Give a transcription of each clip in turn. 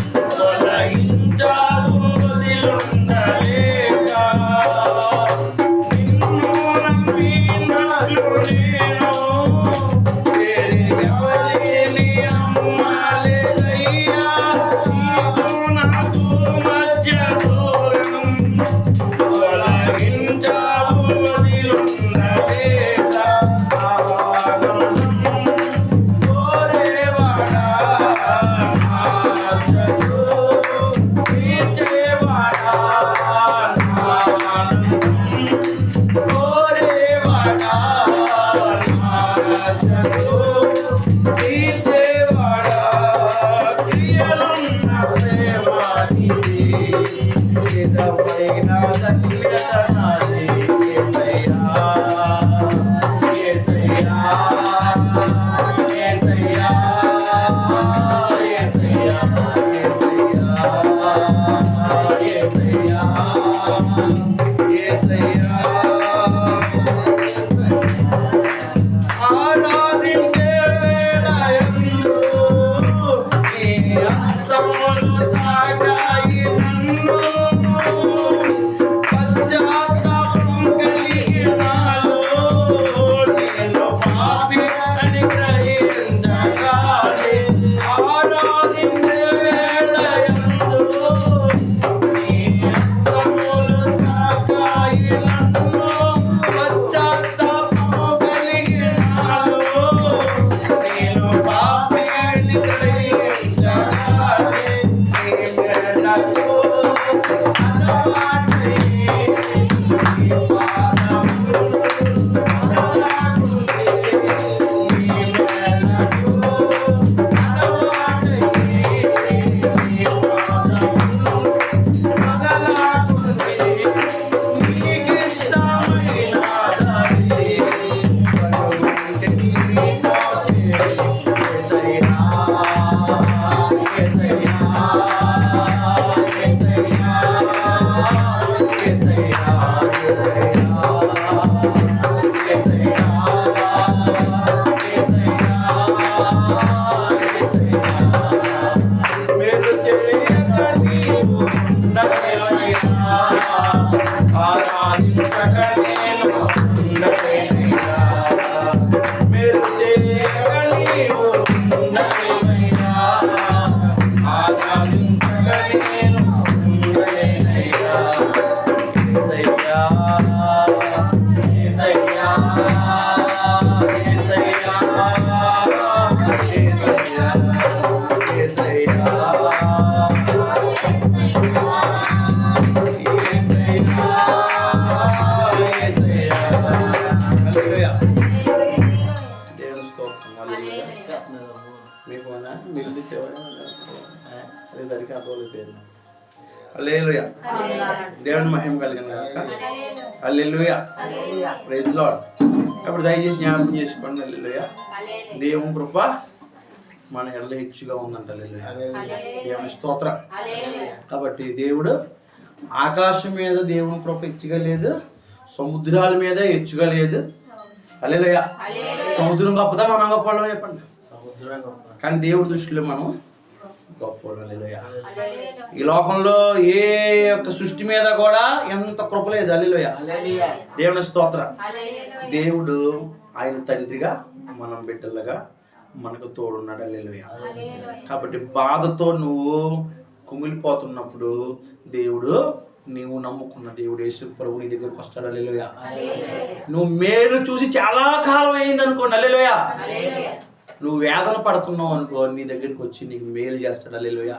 What night. నిజమైన Yeah. దేవుని మహిమ కలిగిన గాక. అల్లెలుయ ప్రైజ్ లాడ్ అప్పుడు దయచేసి జ్ఞాపకం చేసుకోండి అల్లెలుయ దేవుని కృప మన ఎడల హెచ్చుగా ఉందంట అల్లెలుయ దేవుని స్తోత్రం. కాబట్టి దేవుడు ఆకాశం మీద దేవుని కృప హెచ్చుగా లేదు సముద్రాల మీద హెచ్చుగా లేదు. అల్లెలుయ సముద్రం గొప్పదా మనం గొప్ప చెప్పండి. కానీ దేవుడి దృష్టిలో మనం గొప్ప ఈ లోకంలో ఏ యొక్క సృష్టి మీద కూడా ఎంత కృప లేదు. అల్లిలోయ దేవుని స్తోత్రం. దేవుడు ఆయన తండ్రిగా మనం బిడ్డలుగా మనకు తోడున్నాడు. అల్లిలోయ కాబట్టి బాధతో నువ్వు కుమిలిపోతున్నప్పుడు దేవుడు నీవు నమ్ముకున్న దేవుడు యేసు ప్రభు నీ దగ్గరకు వస్తాడు. అల్లెలోయ నువ్వు మేలు చూసి చాలా కాలం అయింది అనుకోండి అల్లెలోయ నువ్వు వేదన పడుతున్నావు అనుకో నీ దగ్గరికి వచ్చి నీకు మేలు చేస్తాడు అల్లెలోయ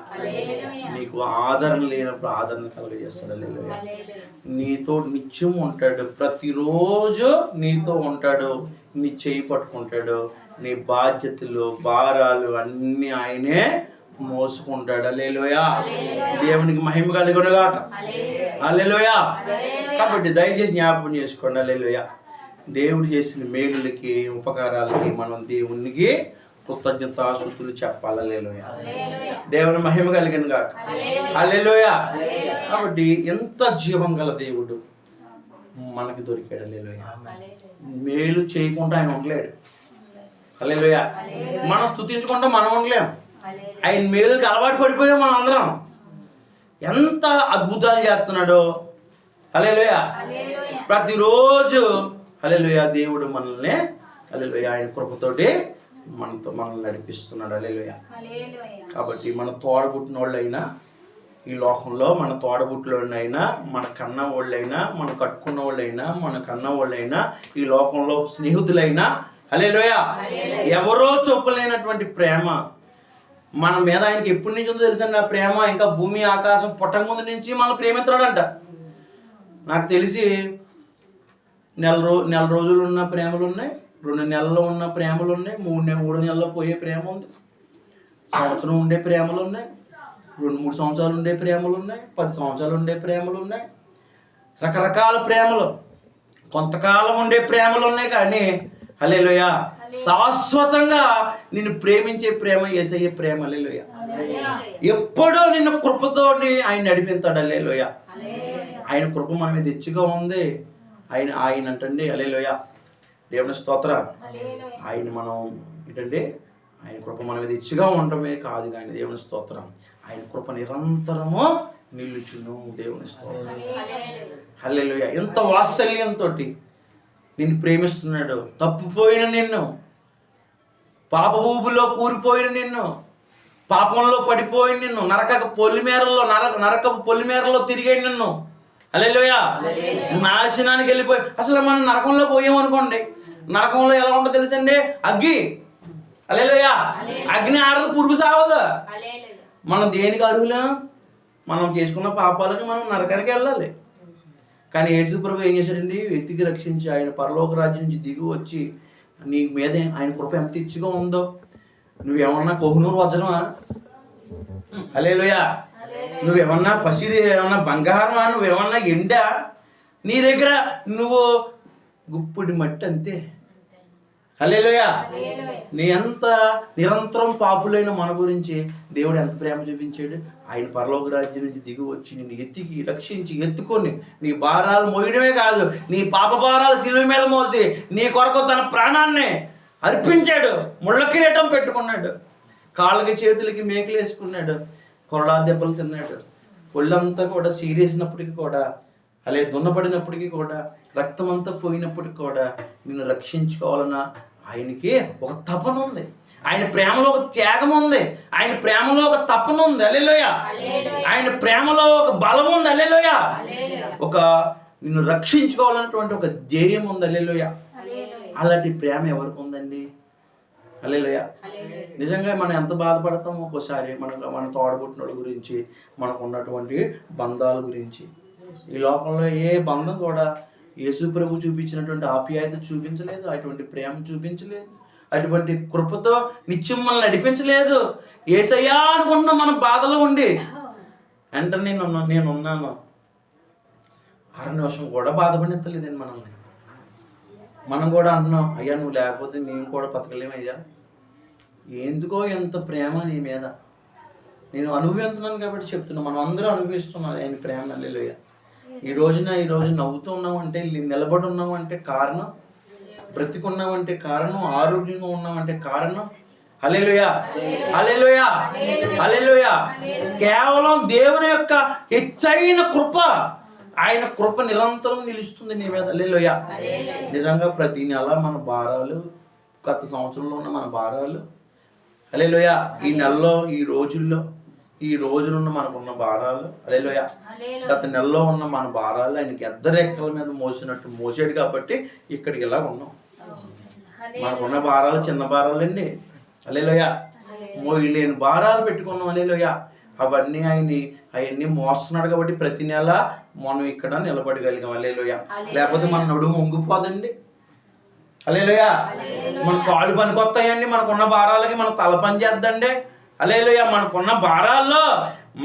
నీకు ఆదరణ లేనప్పుడు ఆదరణ కలుగజేస్తాడు అల్లెలోయ నీతో నిత్యం ఉంటాడు ప్రతిరోజు నీతో ఉంటాడు నీ చేయి పట్టుకుంటాడు నీ బాధ్యతలు భారాలు అన్నీ ఆయనే మోసుకుంటాడు అల్లెలోయ దేవునికి మహిమ కలుగునుగాక. అల్లెలోయ కాబట్టి దయచేసి జ్ఞాపకం చేసుకోండి అల్లెలోయ దేవుడు చేసిన మేలులకి ఉపకారాలకి మనం దేవునికి కృతజ్ఞతాశుతులు చెప్పాలి. అల్లెలోయ దేవుని మహిమ కలిగిన గాక. అల్లెలోయ కాబట్టి ఎంత జీవం గల దేవుడు మనకి దొరికాడు. అల్లెలోయ మేలు చేయకుండా ఆయన ఉండలేడు. అల్లెలోయ మనం స్థుతించకుండా మనం ఉండలేం. ఆయన మేలుకి అలవాటు పడిపోయాం మనం అందరం. ఎంత అద్భుతాలు చేస్తున్నాడో. హల్లెలూయా. ప్రతిరోజు హల్లెలూయా. దేవుడు మనల్ని హల్లెలూయా. ఆయన కృపతోటి మనతో మనల్ని నడిపిస్తున్నాడు. హల్లెలూయా. కాబట్టి మన తోడబుట్టిన వాళ్ళైనా ఈ లోకంలో మన తోడబుట్టినైనా మన కన్న వాళ్ళైనా మన కట్టుకున్న వాళ్ళైనా మన కన్న వాళ్ళైనా ఈ లోకంలో స్నేహితులైనా హల్లెలూయా. ఎవరో చూపలేనటువంటి ప్రేమ. మన మీద ఆయనకి ఎప్పటి నుంచి ఉందో తెలుసండి ఆ ప్రేమ? ఇంకా భూమి ఆకాశం పుట్టక ముందు నుంచి మనం ప్రేమిస్తున్నాడంట నాకు తెలిసి నెల రో నెల రోజులు ఉన్న ప్రేమలు ఉన్నాయి రెండు నెలల్లో ఉన్న ప్రేమలు ఉన్నాయి మూడు నెల మూడు నెలల్లో పోయే ప్రేమ ఉంది. సంవత్సరం ఉండే ప్రేమలు ఉన్నాయి రెండు మూడు సంవత్సరాలు ఉండే ప్రేమలు ఉన్నాయి పది సంవత్సరాలు ఉండే ప్రేమలు ఉన్నాయి. రకరకాల ప్రేమలు. కొంతకాలం ఉండే ప్రేమలు ఉన్నాయి కానీ హలేలుయ శాశ్వతంగా నిన్ను ప్రేమించే ప్రేమ ఏసయ్యే ప్రేమ హలేలుయ ఎప్పుడో నిన్ను కృపతో ఆయన నడిపిస్తాడు హలేలుయ ఆయన కృప మన మీద హెచ్చుగా ఉంది. ఆయన ఆయన అంటండి అలేలోయ దేవుని స్తోత్ర. ఆయన మనం ఏంటంటే ఆయన కృప మన మీద హెచ్చుగా ఉండటమే కాదు కానీ దేవుని స్తోత్రం. ఆయన కృప నిరంతరము నిలుచును దేవుని స్తోత్రం. హల్లెలూయ. ఎంత వాత్సల్యంతో నిన్ను ప్రేమిస్తున్నాడు. తప్పిపోయిన నిన్ను. పాప ఊబులో కూరిపోయిన నిన్ను. పాపంలో పడిపోయిన నిన్ను. నరక పొలిమేరలో నరక నరకపు పొలిమేరలో తిరిగే నిన్ను. అలెలోయ నాశనానికి వెళ్ళిపోయి అసలు మనం నరకంలో పోయామనుకోండి నరకంలో ఎలా ఉంటుందో తెలుసండి? అగ్గి. అలెలోయ అగ్ని ఆడదు పురుగు సావదు మనం దేనికి అర్హులం? మనం చేసుకున్న పాపాలకి మనం నరకానికి వెళ్ళాలి. కానీ యేసు ప్రభు ఏం చేశాడండి? వెతికి రక్షించి ఆయన పరలోక రాజ్యం నుంచి దిగి వచ్చి నీ మీద ఆయన కృప ఎంత ఇచ్చిగా ఉందో. నువ్వేమన్నా కోహనూరు వజ్రమా? హలేలుయా నువ్వేమన్నా పసిడి ఏమన్నా బంగారమా? నువ్వేమన్నా ఎండా? నీ దగ్గర నువ్వు గుప్పుడు మట్టి అంతే. హలేలుయా నీ ఎంత నిరంతరం పాపులైన మన గురించి దేవుడు ఎంత ప్రేమ చూపించాడు? ఆయన పరలోక రాజ్యం నుంచి దిగి వచ్చి నిన్ను ఎత్తికి రక్షించి ఎత్తుకొని నీ భారాలు మోయడమే కాదు నీ పాప భారాలు శిలువ మీద మోసి నీ కొరకు తన ప్రాణాన్ని అర్పించాడు. ముళ్ళ కిరీటం పెట్టుకున్నాడు. కాళ్ళకి చేతులకి మేకలు వేసుకున్నాడు. కొరడా దెబ్బలు తిన్నాడు ఒళ్ళంతా కూడా సీరియస్నప్పటికీ కూడా అలాగే దున్నపడినప్పటికీ కూడా రక్తం అంతా పోయినప్పటికీ కూడా నిన్ను రక్షించుకోవాలన్న ఆయనకి ఒక తపన ఉంది. ఆయన ప్రేమలో ఒక త్యాగం ఉంది. ఆయన ప్రేమలో ఒక తపన ఉంది. అల్లెలోయ ఆయన ప్రేమలో ఒక బలం ఉంది. అల్లెలోయ ఒక నిన్ను రక్షించుకోవాలన్నటువంటి ఒక ధ్యేయం ఉంది. అల్లెలోయ అలాంటి ప్రేమ ఎవరికి ఉందండి? అల్లెలోయ నిజంగా మనం ఎంత బాధపడతాం ఒక్కోసారి మన మన తోడబుట్టినోళ్ళ గురించి మనకు ఉన్నటువంటి బంధాల గురించి. ఈ లోకంలో ఏ బంధం కూడా యేసు ప్రభు చూపించినటువంటి ఆప్యాయత చూపించలేదు అటువంటి ప్రేమ చూపించలేదు అటువంటి కృపతో నిత్యం మనల్ని నడిపించలేదు. ఏసయ్యా అనుకున్న మన బాధలో ఉండి అంటే నేను ఉన్నా- నేను ఉన్నాను అర నిమిషం కూడా బాధపడినట్లేదండి మనల్ని. మనం కూడా అంటున్నాం అయ్యా నువ్వు లేకపోతే మేము కూడా బతకలేము అయ్యా. ఎందుకో ఎంత ప్రేమ నీ మీద? నేను అనుభవిస్తున్నాను కాబట్టి చెప్తున్నా. మనం అందరూ అనుభవిస్తున్నాం ఆయన ప్రేమ అల్లెలుయ్య ఈ రోజున ఈ రోజు నవ్వుతూ ఉన్నామంటే నిలబడి ఉన్నామంటే కారణం బ్రతికున్నామంటే కారణం ఆరోగ్యంగా ఉన్నామంటే కారణం హల్లెలూయా. హల్లెలూయా. హల్లెలూయా. కేవలం దేవుని యొక్క హెచ్చైన కృప. ఆయన కృప నిరంతరం నిలుస్తుంది నీ మీద. హల్లెలూయా. నిజంగా ప్రతి నెల మన భారాలు గత సంవత్సరంలో ఉన్న మన భారాలు హల్లెలూయా. ఈ నెలలో ఈ రోజుల్లో ఈ రోజులున్న మనకున్న భారాలు హల్లెలూయా. గత నెలలో ఉన్న మన భారాలు ఆయనకి ఎద్దరెక్కల మీద మోసినట్టు మోసాడు కాబట్టి ఇక్కడికి ఇలా ఉన్నాం? మనకున్న భారాలు చిన్న భారాలండి. అలేలోయ మోయలేని భారాలు పెట్టుకున్నాం అలేలోయ అవన్నీ ఆయన్ని అవన్నీ మోస్తున్నాడు కాబట్టి ప్రతి నెల మనం ఇక్కడ నిలబడగలిగాం. అలేలోయ లేకపోతే మన నడుము వంగిపోదండి. అలేలోయ మన కాళ్ళు పనికొస్తాయండి మనకున్న భారాలకి మన తల పని చేద్దండి. అలేలోయ మనకున్న భారాల్లో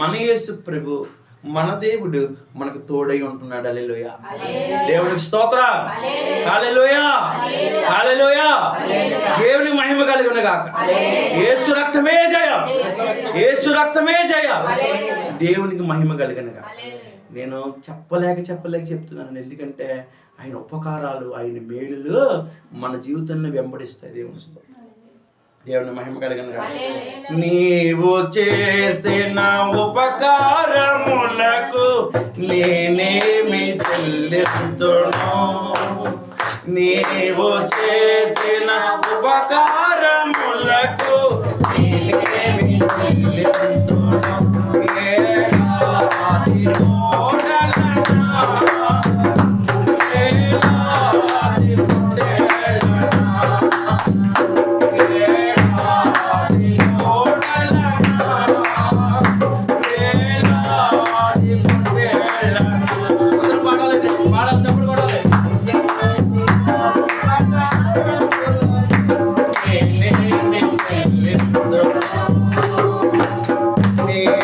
మన యేసు ప్రభు మన దేవుడు మనకు తోడై ఉంటున్నాడు. అలెలోయ దేవునికి స్తోత్ర. హల్లెలూయా. దేవుని మహిమ కలిగి ఉండగాక యేసు రక్తమే జయ. యేసు రక్తమే జయ. దేవునికి మహిమ కలిగినగా నేను చెప్పలేక చెప్పలేక చెప్తున్నాను. ఎందుకంటే ఆయన ఉపకారాలు ఆయన మేలులు మన జీవితాన్ని వెంబడిస్తాయి. దేవుని స్తోత్రం. దేవుని మహిమ కలిగిన. నీవు చేసిన ఉపకారములకు నేనేమి చెల్లిస్తును నీవు చేసిన ఉపకారములకు నేనేమి చెల్లిస్తును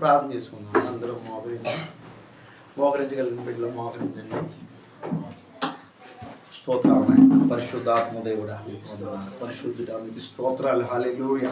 ప్రార్థన చేసుకుందాం అందరూ మోకరించి మోకరించగలిగిన బిడ్డలు మోకరించండి స్తోత్రాలు నాయనా. పరిశుద్ధాత్మ దేవుడా పరిశుద్ధుడా మీకు స్తోత్రాలు హాలేలుయా